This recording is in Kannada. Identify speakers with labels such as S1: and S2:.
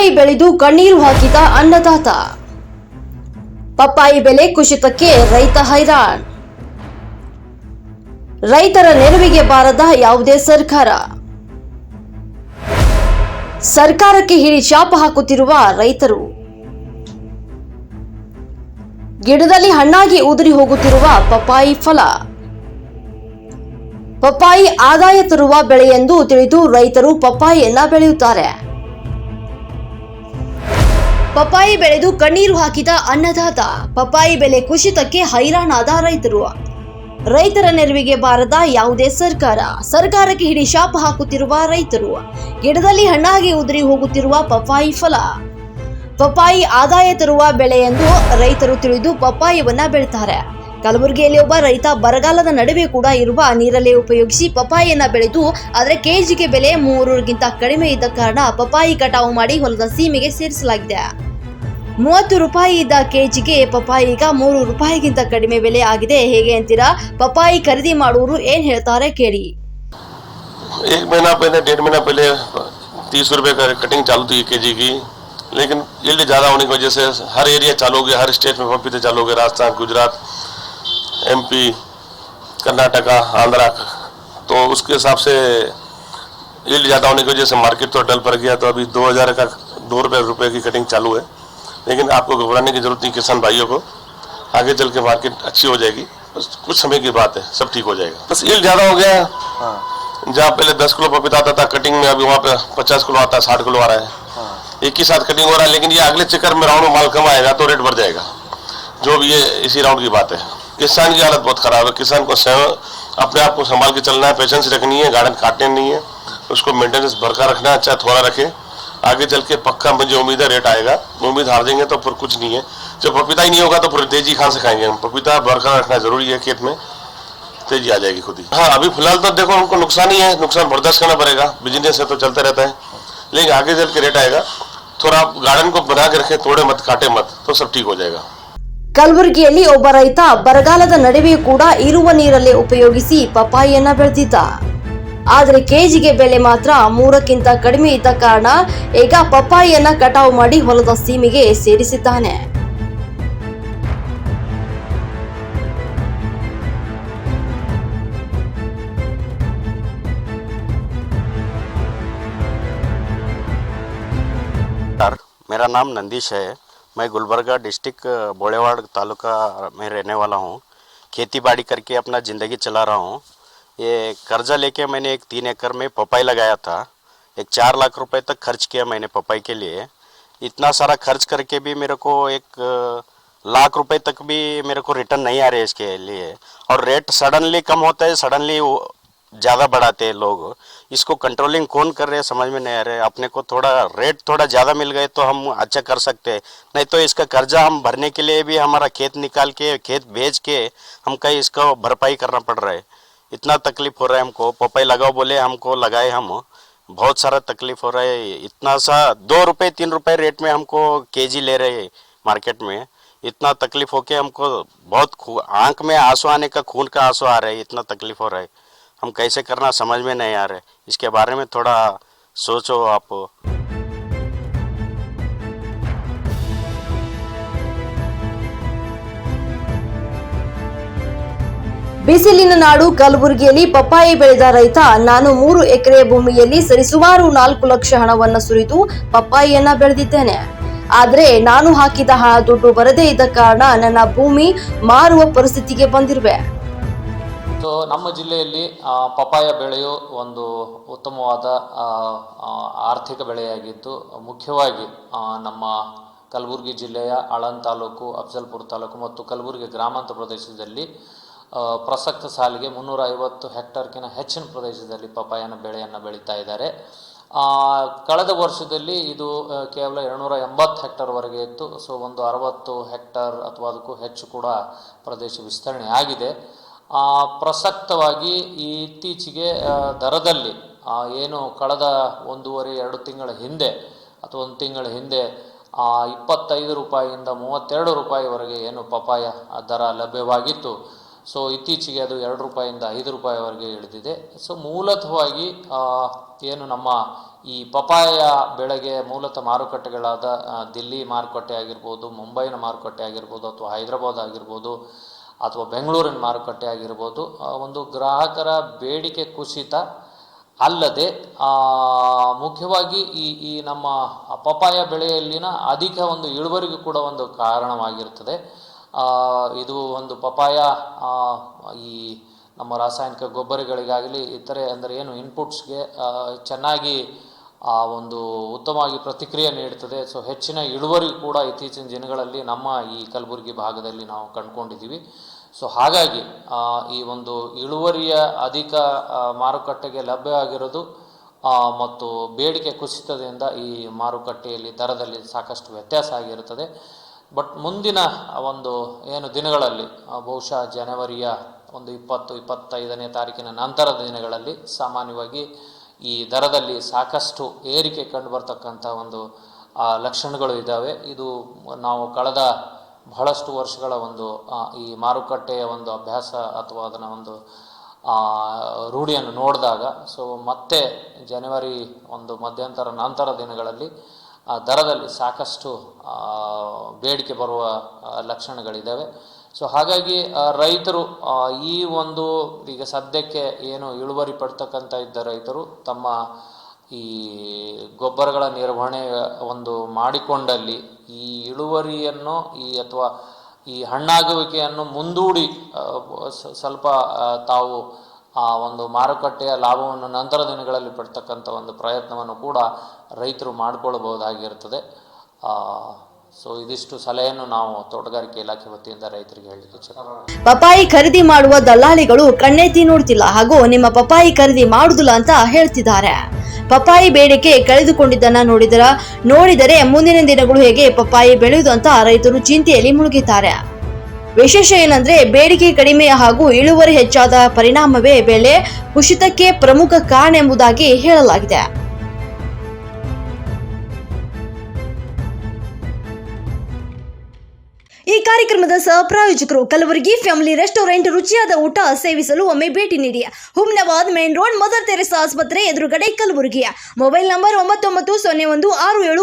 S1: ಪಪ್ಪಾಯಿ ಬೆಳೆದು ಕಣ್ಣೀರು ಹಾಕಿದ ಅನ್ನದಾತ ಪಪ್ಪಾಯಿ ಬೆಲೆ ಕುಸಿತಕ್ಕೆ ರೈತ ಹೈರಾಣ್. ರೈತರ ನೆರವಿಗೆ ಬಾರದ ಯಾವುದೇ ಸರ್ಕಾರ. ಸರ್ಕಾರಕ್ಕೆ ಹಿಡಿ ಶಾಪ ಹಾಕುತ್ತಿರುವ ರೈತರು. ಗಿಡದಲ್ಲಿ ಹಣ್ಣಾಗಿ ಉದುರಿ ಹೋಗುತ್ತಿರುವ ಪಪ್ಪಾಯಿ ಫಲ. ಪಪ್ಪಾಯಿ ಆದಾಯ ತರುವ ಬೆಳೆ ಎಂದು ತಿಳಿದು ರೈತರು ಪಪ್ಪಾಯಿಯನ್ನ ಬೆಳೆಯುತ್ತಾರೆ. ಪಪ್ಪಾಯಿ ಬೆಳೆದು ಕಣ್ಣೀರು ಹಾಕಿದ ಅನ್ನದಾತ. ಪಪ್ಪಾಯಿ ಬೆಲೆ ಕುಸಿತಕ್ಕೆ ಹೈರಾಣಾದ ರೈತರು. ರೈತರ ನೆರವಿಗೆ ಬಾರದ ಯಾವುದೇ ಸರ್ಕಾರ. ಸರ್ಕಾರಕ್ಕೆ ಹಿಡಿ ಶಾಪ ಹಾಕುತ್ತಿರುವ ರೈತರು. ಗಿಡದಲ್ಲಿ ಹಣ್ಣಾಗಿ ಉದುರಿ ಹೋಗುತ್ತಿರುವ ಪಪ್ಪಾಯಿ ಫಲ. ಪಪ್ಪಾಯಿ ಆದಾಯ ತರುವ ಬೆಳೆ ಎಂದು ರೈತರು ತಿಳಿದು ಪಪ್ಪಾಯವನ್ನ ಬೆಳೆತಾರೆ. ಕಲಬುರಗಿಯಲ್ಲಿ ಒಬ್ಬ ರೈತ ಬರಗಾಲದ ನಡುವೆ ಕೂಡ ಇರುವ ನೀರಲ್ಲೇ ಉಪಯೋಗಿಸಿ ಪಪ್ಪಾಯಿಯನ್ನ ಬೆಳೆದು ಆದರೆ ಕೆಜಿಗೆ ಬೆಲೆ ಮೂರೂರಿಗಿಂತ ಕಡಿಮೆ ಇದ್ದ ಕಾರಣ ಪಪ್ಪಾಯಿ ಕಟಾವು ಮಾಡಿ ಹೊಲದ ಸೀಮೆಗೆ ಸೇರಿಸಲಾಗಿದೆ ಮೂವತ್ತು ರೂಪಾಯಿ ಇದ್ದ ಕೆಜಿಗೆ ಪಪ್ಪಾಯಿ ಈಗ ಮೂರು ರೂಪಾಯಿಗಿಂತ ಕಡಿಮೆ ಬೆಲೆ ಆಗಿದೆ ಹೇಗೆ ಅಂತೀರಾ ಪಪ್ಪಾಯಿ ಖರೀದಿ ಮಾಡುವವರು ಏನ್ ಹೇಳ್ತಾರೆ ಕೇಳಿ
S2: एक महीना पहले डेढ़ महीना पहले तीस रुपए का कटिंग चालू थी के जी की लेकिन यील्ड ज़्यादा होने की वजह से हर एरिया चालू हो गया हर स्टेट में पपीते चालू हो गए राजस्थान गुजरात एमपी कर्नाटका आंध्रा तो उसके हिसाब से यील्ड ज़्यादा होने की वजह से मार्केट तो डल पर गया तो अभी दो हज़ार का दो रुपये रुपये की कटिंग चालू है। लेकिन आपको घबराने की ज़रूरत नहीं किसान भाइयों को। आगे चल के मार्केट अच्छी हो जाएगी बस कुछ समय की बात है सब ठीक हो जाएगा। बस यील्ड ज़्यादा हो गया। है। जहाँ पहले दस किलो पपीता आता था कटिंग में अभी वहाँ पे पचास किलो आता है साठ किलो आ रहा है। एक ही साथ कटिंग हो रहा है लेकिन ये अगले चक्कर में राउंड में माल कम आएगा तो रेट बढ़ जाएगा। जो भी ये इसी राउंड की बात है। किसान की हालत बहुत खराब है। किसान को स्वयं अपने आप को संभाल के चलना है पेशेंस रखनी है गार्डन काटने नहीं है। उसको मेंटेनेंस भरकर रखना है चाहे थोड़ा रखे। आगे चल के पक्का मुझे उम्मीद है रेट आएगा। उम्मीद हार देंगे तो फिर कुछ नहीं है। जब पपीता ही नहीं होगा तो फिर तेज़ी खान से खाएँगे हम? पपीता बरकरार रखना ज़रूरी है खेत में। तेज़ी आ जाएगी खुद ही। हाँ अभी फ़िलहाल तो देखो उनको नुकसान ही है। नुकसान बर्दाश्त करना पड़ेगा। बिज़नेस है तो चलता रहता है। लेकिन आगे चल के रेट आएगा। थोड़ा आप गार्डन को बना के रखें, तोड़े मत, काटे मत तो सब ठीक हो जाएगा।
S1: ಕಲಬುರಗಿಯಲ್ಲಿ ಒಬ್ಬ ರೈತ ಬರಗಾಲದ ನಡುವೆಯೂ ಕೂಡ ಇರುವ ನೀರಲ್ಲೇ ಉಪಯೋಗಿಸಿ ಪಪ್ಪಾಯಿಯನ್ನ ಬೆಳೆದಿದ್ದ ಆದರೆ ಕೆಜಿಗೆ ಬೆಲೆ ಮಾತ್ರ ಮೂರಕ್ಕಿಂತ ಕಡಿಮೆ ಇದ್ದ ಕಾರಣ ಈಗ ಪಪ್ಪಾಯಿಯನ್ನ ಕಟಾವು ಮಾಡಿ ಹೊಲದ ಸೀಮೆಗೆ ಸೇರಿಸಿದ್ದಾನೆ
S3: नमस्कार मेरा नाम नंदीश है मैं गुलबर्गा डिस्ट्रिक्ट बोड़ेवाड़ तालुका में रहने वाला हूँ। खेती बाड़ी करके अपना ज़िंदगी चला रहा हूँ। ये कर्जा लेके मैंने एक तीन एकड़ में पपाई लगाया था। एक चार लाख रुपए तक खर्च किया मैंने पपाई के लिए। इतना सारा खर्च करके भी मेरे को एक, लाख रुपए तक भी मेरे को रिटर्न नहीं आ रहे इसके लिए। और रेट सडनली कम होता है सडनली ज़्यादा बढ़ाते हैं लोग। इसको कंट्रोलिंग कौन कर रहे हैं, समझ में नहीं आ रहे। अपने को थोड़ा रेट थोड़ा ज़्यादा मिल गए तो हम अच्छा कर सकते हैं। नहीं तो इसका कर्जा हम भरने के लिए भी हमारा खेत निकाल के, खेत बेच के हम कहीं इसका भरपाई करना पड़ रहा है। इतना तकलीफ़ हो रहा है हमको। पपाई लगाओ बोले, हमको लगाए हम। बहुत सारा तकलीफ़ हो रहा है। इतना सा दो रुपये तीन रुपये रेट में हमको केजी ले रहे हैं मार्केट में। इतना तकलीफ़ होके हमको बहुत आँख में आँसू आने का, खून का आँसू आ रहा है। इतना तकलीफ़ हो रहा है। हम कैसे करना समझ में नहीं आ रहा है इसके बारे में थोड़ा सोचो आप
S1: ಬಿಸಿಲಿನ ನಾಡು ಕಲಬುರಗಿಯಲ್ಲಿ ಪಪ್ಪಾಯಿ ಬೆಳೆದ ರೈತ ನಾನು ಮೂರು ಎಕರೆ ಭೂಮಿಯಲ್ಲಿ ಸರಿಸುಮಾರು ನಾಲ್ಕು ಲಕ್ಷ ಹಣವನ್ನ ಸುರಿದು ಪಪ್ಪಾಯಿಯನ್ನ ಬೆಳೆದಿದ್ದೇನೆ ಆದ್ರೆ ನಾನು ಹಾಕಿದ ಹಣ ದುಡ್ಡು ಬರದೇ ಇದ್ದ ಕಾರಣ ನನ್ನ ಭೂಮಿ ಮಾರುವ ಪರಿಸ್ಥಿತಿಗೆ ಬಂದಿರುವೆ
S4: ಸೊ ನಮ್ಮ ಜಿಲ್ಲೆಯಲ್ಲಿ ಪಪಾಯ ಬೆಳೆಯು ಒಂದು ಉತ್ತಮವಾದ ಆರ್ಥಿಕ ಬೆಳೆಯಾಗಿದ್ದು, ಮುಖ್ಯವಾಗಿ ನಮ್ಮ ಕಲಬುರಗಿ ಜಿಲ್ಲೆಯ ಆಳನ್ ತಾಲೂಕು, ಅಫಜಲ್ಪುರ ತಾಲೂಕು ಮತ್ತು ಕಲಬುರಗಿ ಗ್ರಾಮಾಂತರ ಪ್ರದೇಶದಲ್ಲಿ ಪ್ರಸಕ್ತ ಸಾಲಿಗೆ ಮುನ್ನೂರ ಐವತ್ತು ಹೆಕ್ಟರ್ಕಿನ ಹೆಚ್ಚಿನ ಪ್ರದೇಶದಲ್ಲಿ ಪಪಾಯನ ಬೆಳೆಯನ್ನು ಬೆಳೀತಾ ಇದ್ದಾರೆ. ಕಳೆದ ವರ್ಷದಲ್ಲಿ ಇದು ಕೇವಲ ಎರಡುನೂರ ಎಂಬತ್ತು ಹೆಕ್ಟರ್ವರೆಗೆ ಇತ್ತು. ಸೊ, ಒಂದು ಅರವತ್ತು ಹೆಕ್ಟರ್ ಅಥವಾ ಅದಕ್ಕೂ ಹೆಚ್ಚು ಕೂಡ ಪ್ರದೇಶ ವಿಸ್ತರಣೆ ಆಗಿದೆ. ಪ್ರಸಕ್ತವಾಗಿ ಈ ಇತ್ತೀಚೆಗೆ ದರದಲ್ಲಿ ಏನು ಕಳೆದ ಒಂದೂವರೆ, ಎರಡು ತಿಂಗಳ ಹಿಂದೆ ಅಥವಾ ಒಂದು ತಿಂಗಳ ಹಿಂದೆ ಇಪ್ಪತ್ತೈದು ರೂಪಾಯಿಯಿಂದ ಮೂವತ್ತೆರಡು ರೂಪಾಯಿವರೆಗೆ ಏನು ಪಪಾಯ ದರ ಲಭ್ಯವಾಗಿತ್ತು. ಸೊ ಇತ್ತೀಚೆಗೆ ಅದು ಎರಡು ರೂಪಾಯಿಯಿಂದ ಐದು ರೂಪಾಯಿವರೆಗೆ ಇಳಿದಿದೆ. ಸೊ ಮೂಲತಃವಾಗಿ ಏನು ನಮ್ಮ ಈ ಪಪಾಯ ಬೆಳೆಗೆ ಮೂಲತಃ ಮಾರುಕಟ್ಟೆಗಳಾದ ದಿಲ್ಲಿ ಮಾರುಕಟ್ಟೆ ಆಗಿರ್ಬೋದು, ಮುಂಬೈನ ಮಾರುಕಟ್ಟೆ ಆಗಿರ್ಬೋದು ಅಥವಾ ಹೈದರಾಬಾದ್ ಆಗಿರ್ಬೋದು ಅಥವಾ ಬೆಂಗಳೂರಿನ ಮಾರುಕಟ್ಟೆ ಆಗಿರ್ಬೋದು ಒಂದು ಗ್ರಾಹಕರ ಬೇಡಿಕೆ ಕುಸಿತ ಅಲ್ಲದೆ ಮುಖ್ಯವಾಗಿ ಈ ಈ ನಮ್ಮ ಪಪಾಯ ಬೆಳೆಯಲ್ಲಿನ ಅಧಿಕ ಒಂದು ಇಳುವರಿಗೂ ಕೂಡ ಒಂದು ಕಾರಣವಾಗಿರ್ತದೆ. ಇದು ಒಂದು ಪಪಾಯ ಈ ನಮ್ಮ ರಾಸಾಯನಿಕ ಗೊಬ್ಬರಗಳಿಗಾಗಲಿ, ಇತರೆ ಅಂದರೆ ಏನು ಇನ್ಪುಟ್ಸ್ಗೆ ಚೆನ್ನಾಗಿ, ಆ, ಒಂದು ಉತ್ತಮವಾಗಿ ಪ್ರತಿಕ್ರಿಯೆ ನೀಡುತ್ತದೆ ಸೊ ಹೆಚ್ಚಿನ ಇಳುವರಿ ಕೂಡ ಇತ್ತೀಚಿನ ದಿನಗಳಲ್ಲಿ ನಮ್ಮ ಈ ಕಲಬುರಗಿ ಭಾಗದಲ್ಲಿ ನಾವು ಕಂಡುಕೊಂಡಿದ್ದೀವಿ. ಸೊ ಹಾಗಾಗಿ ಈ ಒಂದು ಇಳುವರಿಯ ಅಧಿಕ ಮಾರುಕಟ್ಟೆಗೆ ಲಭ್ಯ ಆಗಿರೋದು ಮತ್ತು ಬೇಡಿಕೆ ಕುಸಿತದಿಂದ ಈ ಮಾರುಕಟ್ಟೆಯಲ್ಲಿ ದರದಲ್ಲಿ ಸಾಕಷ್ಟು ವ್ಯತ್ಯಾಸ ಆಗಿರುತ್ತದೆ. ಬಟ್ ಮುಂದಿನ ಒಂದು, ಏನು ದಿನಗಳಲ್ಲಿ ಬಹುಶಃ ಜನವರಿಯ ಒಂದು ಇಪ್ಪತ್ತು, ಇಪ್ಪತ್ತೈದನೇ ತಾರೀಕಿನ ನಂತರದ ದಿನಗಳಲ್ಲಿ ಸಾಮಾನ್ಯವಾಗಿ ಈ ದರದಲ್ಲಿ ಸಾಕಷ್ಟು ಏರಿಕೆ ಕಂಡು ಬರ್ತಕ್ಕಂಥ ಒಂದು ಲಕ್ಷಣಗಳು ಇದ್ದಾವೆ. ಇದು ನಾವು ಕಳೆದ ಬಹಳಷ್ಟು ವರ್ಷಗಳ ಒಂದು ಈ ಮಾರುಕಟ್ಟೆಯ ಒಂದು ಅಭ್ಯಾಸ ಅಥವಾ ಅದನ್ನು ಒಂದು ರೂಢಿಯನ್ನು ನೋಡಿದಾಗ ಸೊ ಮತ್ತೆ ಜನವರಿ ಒಂದು ಮಧ್ಯಂತರ ನಂತರ ದಿನಗಳಲ್ಲಿ ದರದಲ್ಲಿ ಸಾಕಷ್ಟು ಬೇಡಿಕೆ ಬರುವ ಲಕ್ಷಣಗಳಿದ್ದಾವೆ ಸೊ ಹಾಗಾಗಿ ರೈತರು ಈ ಒಂದು, ಈಗ ಸದ್ಯಕ್ಕೆ ಏನು ಇಳುವರಿ ಪಡ್ತಕ್ಕಂಥ ಇದ್ದ ರೈತರು ತಮ್ಮ ಈ ಗೊಬ್ಬರಗಳ ನಿರ್ವಹಣೆ ಒಂದು ಮಾಡಿಕೊಂಡಲ್ಲಿ ಈ ಇಳುವರಿಯನ್ನು ಈ ಅಥವಾ ಈ ಹಣ್ಣಾಗುವಿಕೆಯನ್ನು ಮುಂದೂಡಿ ಸ್ವಲ್ಪ ತಾವು ಆ ಒಂದು ಮಾರುಕಟ್ಟೆಯ ಲಾಭವನ್ನು ನಂತರ ದಿನಗಳಲ್ಲಿ ಪಡ್ತಕ್ಕಂಥ ಒಂದು ಪ್ರಯತ್ನವನ್ನು ಕೂಡ ರೈತರು ಮಾಡಿಕೊಳ್ಳಬಹುದಾಗಿರ್ತದೆ ಸೊ ಇದಿಷ್ಟು ಸಲಹೆಯನ್ನು ನಾವು ತೋಟಗಾರಿಕೆ ಇಲಾಖೆ ವತಿಯಿಂದ ರೈತರಿಗೆ ಇಚ್ಛೆ
S1: ಪಪಾಯಿ ಖರೀದಿ ಮಾಡುವ ದಲ್ಲಾಳಿಗಳು ಕಣ್ಣೆತ್ತಿ ನೋಡ್ತಿಲ್ಲ ಹಾಗೂ ನಿಮ್ಮ ಪಪಾಯಿ ಖರೀದಿ ಮಾಡುದಿಲ್ಲ ಅಂತ ಹೇಳ್ತಿದ್ದಾರೆ. ಪಪಾಯಿ ಬೇಡಿಕೆ ಕಳೆದುಕೊಂಡಿದ್ದನ್ನ ನೋಡಿದರ, ನೋಡಿದರೆ ಮುಂದಿನ ದಿನಗಳು ಹೇಗೆ ಪಪಾಯಿ ಬೆಳೆಯುವುದು ಅಂತ ರೈತರು ಚಿಂತೆಯಲ್ಲಿ ಮುಳುಗಿದ್ದಾರೆ. ವಿಶೇಷ ಏನಂದ್ರೆ, ಬೇಡಿಕೆ ಕಡಿಮೆ ಹಾಗೂ ಇಳುವರಿ ಹೆಚ್ಚಾದ ಪರಿಣಾಮವೇ ಬೆಲೆ ಕುಸಿತಕ್ಕೆ ಪ್ರಮುಖ ಕಾರಣ ಎಂಬುದಾಗಿ ಹೇಳಲಾಗಿದೆ. ಈ ಕಾರ್ಯಕ್ರಮದ ಸಹಪ್ರಾಯೋಜಕರು ಕಲಬುರಗಿ ಫ್ಯಾಮಿಲಿ ರೆಸ್ಟೋರೆಂಟ್ ರುಚಿಯಾದ ಊಟ ಸೇವಿಸಲು ಒಮ್ಮೆ ಭೇಟಿ ನೀಡಿ. Humnabad main road, mother Teresa ಆಸ್ಪತ್ರೆ ಎದುರುಗಡೆ ಕಲಬುರಗಿಯ. ಮೊಬೈಲ್ ನಂಬರ್ ಒಂಬತ್ತೊಂಬತ್ತು ಸೊನ್ನೆ ಒಂದು ಆರು ಏಳು